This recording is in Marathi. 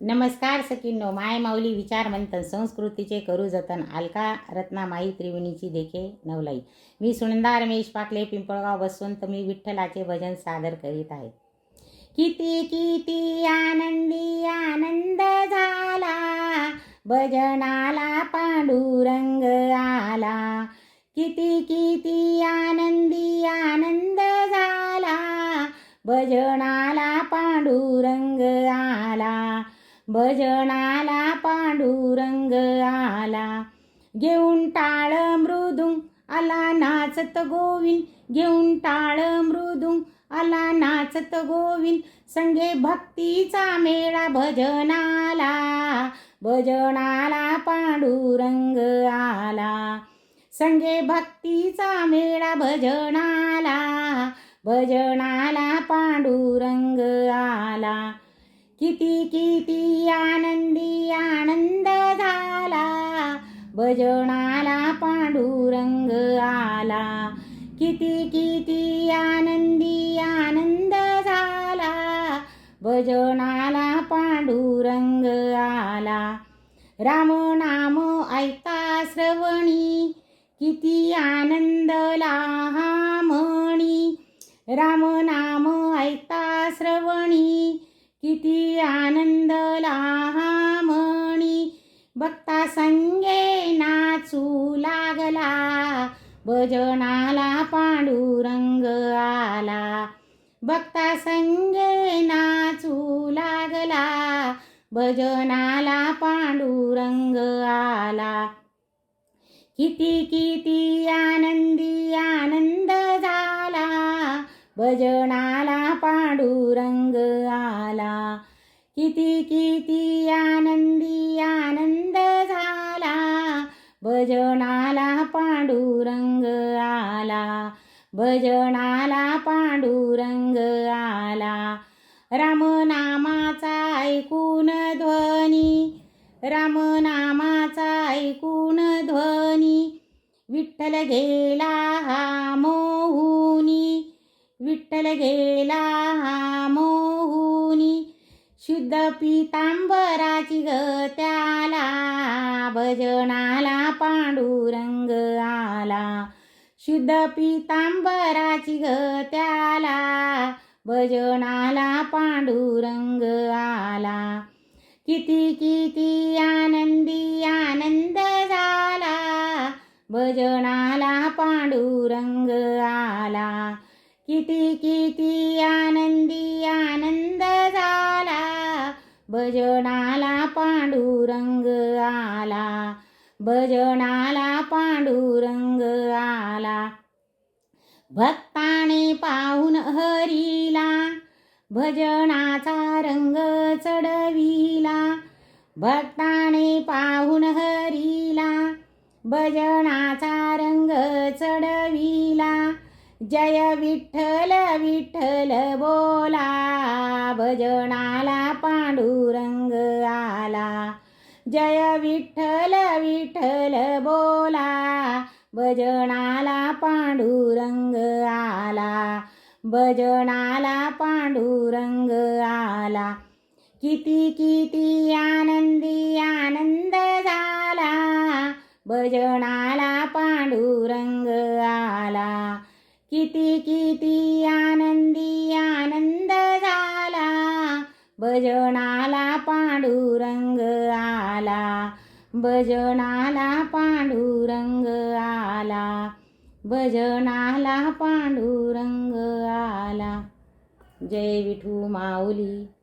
नमस्कार सकिन्नो माय माऊली विचार मंथन संस्कृतीचे करू जतन अलका रत्नामाई त्रिवेणीची देखे नवलाई. मी सुनंदा रमेश पाटले पिंपळगाव बसवंत मी विठ्ठलाचे भजन सादर करीत आहे. किती किती आनंदी आनंद झाला भजनाला पांडुरंग आला. किती किती आनंदी आनंद झाला भजनाला पांडुरंग भजनाला पांडुरंग आला. घेऊन टाळ मृदुंग आला नाचत गोविंद. घेऊन टाळ मृदुंग आला नाचत गोविंद. संगे भक्तीचा मेळा भजनाला भजनाला पांडुरंग आला. संगे भक्तीचा मेळा भजनाला भजनाला पांडुरंग आला. किती किती आनंदी आनंद झाला. भजनाला पांडुरंग आला. किती किती आनंदी आनंद झाला. भजनाला पांडुरंग आला. राम नाम ऐका श्रवणी. किती आनंद लाहा म्हणी. राम नाम ऐका श्रवणी. किती आनंद हा म्हणी. भक्ता संगे नाचू लागला. भजनाला पांडुरंग आला. भक्ता संगे नाचू लागला. भजनाला पांडुरंग आला. किती किती आनंदी आनंद झाला. भजना किती किती आनंदी आनंद झाला. भजनाला पांडुरंग आला. भजनाला पांडुरंग आला. रामनामाचा ऐकून ध्वनी. रामनामाचा ऐकून ध्वनी. विठ्ठल गेला हा मोहुनी. विठ्ठल गेला शुद्ध पितांबराची ग त्याला भजनाला पांडुरंग आला. शुद्ध पितांबराची ग त्याला भजनाला पांडुरंग आला. किती किती आनंदी आनंद झाला भजनाला पांडुरंग आला. किती किती आनंदी आनंद झाला भजनाला पांडुरंग आला भजनाला पांडुरंग आला. भक्ताने पाहून हरीला भजनाचा रंग चढविला. भक्ताने पाहून हरीला भजनाचा रंग चढविला. जय विठ्ठल विठ्ठल बोला. भजनाला पांडुरंग आला. जय विठ्ठल विठ्ठल बोला. भजनाला पांडुरंग आला. भजनाला पांडुरंग आला. किती किती आनंदी आनंद झाला. भजनाला पांडुरंग आला. किती किती आनंद भजनाला पांडुरंग आला. भजनाला पांडुरंग आला. भजनाला पांडुरंग आला. जय विठू माऊली.